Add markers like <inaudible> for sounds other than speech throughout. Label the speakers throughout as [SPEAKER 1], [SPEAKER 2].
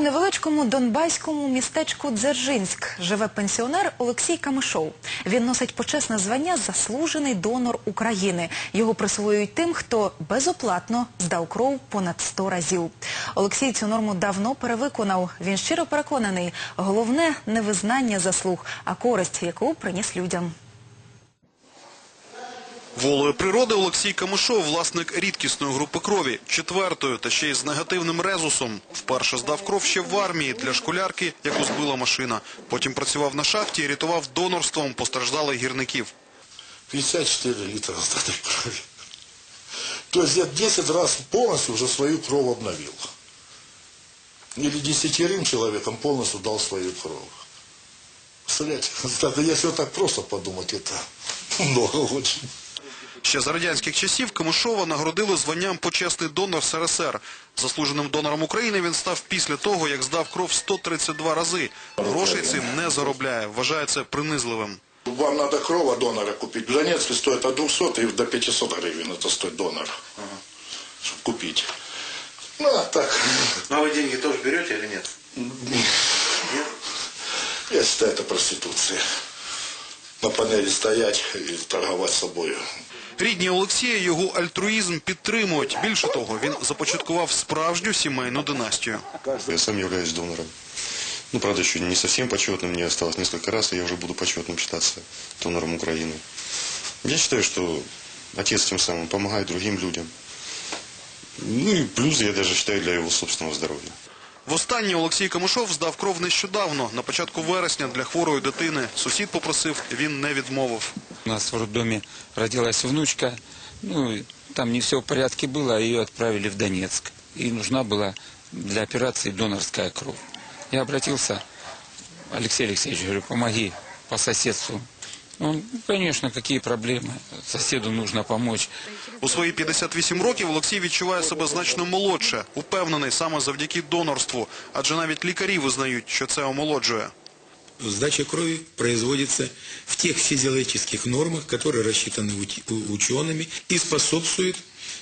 [SPEAKER 1] невеличкому донбаському містечку Дзержинськ живе пенсіонер Олексій Камишов. Він носить почесне звання «Заслужений донор України». Його присвоюють тим, хто безоплатно здав кров понад 100 разів. Олексій цю норму давно перевиконав. Він щиро переконаний, головне не визнання заслуг, а користь, яку приніс людям.
[SPEAKER 2] Волею природи Олексій Камишов, власник рідкісної групи крові, четвертою та ще й з негативним резусом. Вперше здав кров ще в армії для школярки, яку збила машина. Потім працював на шахті і рятував донорством постраждалих гірників.
[SPEAKER 3] 54 литра сдали крови. То есть я 10 раз полностью уже свою кровь обновил. Или десятерым человеком полностью дал свою кровь. Представляете? <laughs> Если так просто подумать, это <laughs> много очень.
[SPEAKER 2] Ще за радянських часів Камишова нагородили званням почесний донор СРСР. Заслуженим донором України він став після того, як здав кров 132 рази. Грошей цим не заробляє, вважає це принизливим.
[SPEAKER 3] Вам надо кровь от донора купить. В Донецке стоит от 200 и до 500 гривен. Это стоит донор. Чтобы купить. Ну, а так,
[SPEAKER 4] Ну а вы деньги тоже берете или нет?
[SPEAKER 3] я считаю, это проституция. На панели стоять и торговать собой.
[SPEAKER 2] Рідні Олексія його альтруїзм підтримують. Більше того, він започаткував справжню сімейну династію.
[SPEAKER 5] Я сам являюсь донором. Ну, правда, еще не совсем почетным, мне осталось несколько раз, и я уже буду почетным считаться донором Украины. Я считаю, что отец тем самым помогает другим людям. Ну и плюс, я даже считаю, для его собственного здоровья.
[SPEAKER 2] Востаннє Олексій Камишов здав кров нещодавно, на початку вересня для хворої дитини. Сусід попросив, він не відмовив.
[SPEAKER 6] У нас в роддоме родилась внучка. Ну, там не все в порядке было, а ее отправили в Донецк. И нужна была для операции донорская кровь. Я обратился, Алексей Алексеевич, говорю, помоги по соседству. Он, ну, конечно, какие проблемы, соседу нужно помочь.
[SPEAKER 2] У свої 58 років Олексій відчуває себе значно молодше, упевнений саме завдяки донорству, адже навіть лікарі визнають, що це омолоджує.
[SPEAKER 7] Сдача крови производится в тех физиологических нормах, которые рассчитаны ути- у- учеными и способствуют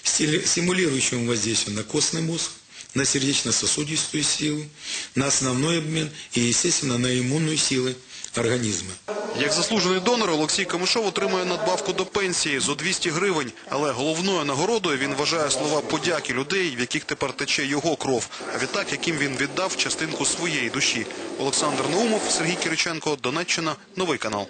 [SPEAKER 7] стили- стимулирующему воздействию на костный мозг, на сердечно-сосудистую силу, на основной обмен и, естественно, на иммунную силы организма.
[SPEAKER 2] Як заслужений донор, Олексій Камишов отримує надбавку до пенсії зо 200 гривень. Але головною нагородою він вважає слова подяки людей, в яких тепер тече його кров, а відтак, яким він віддав частинку своєї душі. Олександр Наумов, Сергій Кириченко, Донеччина, Новий канал.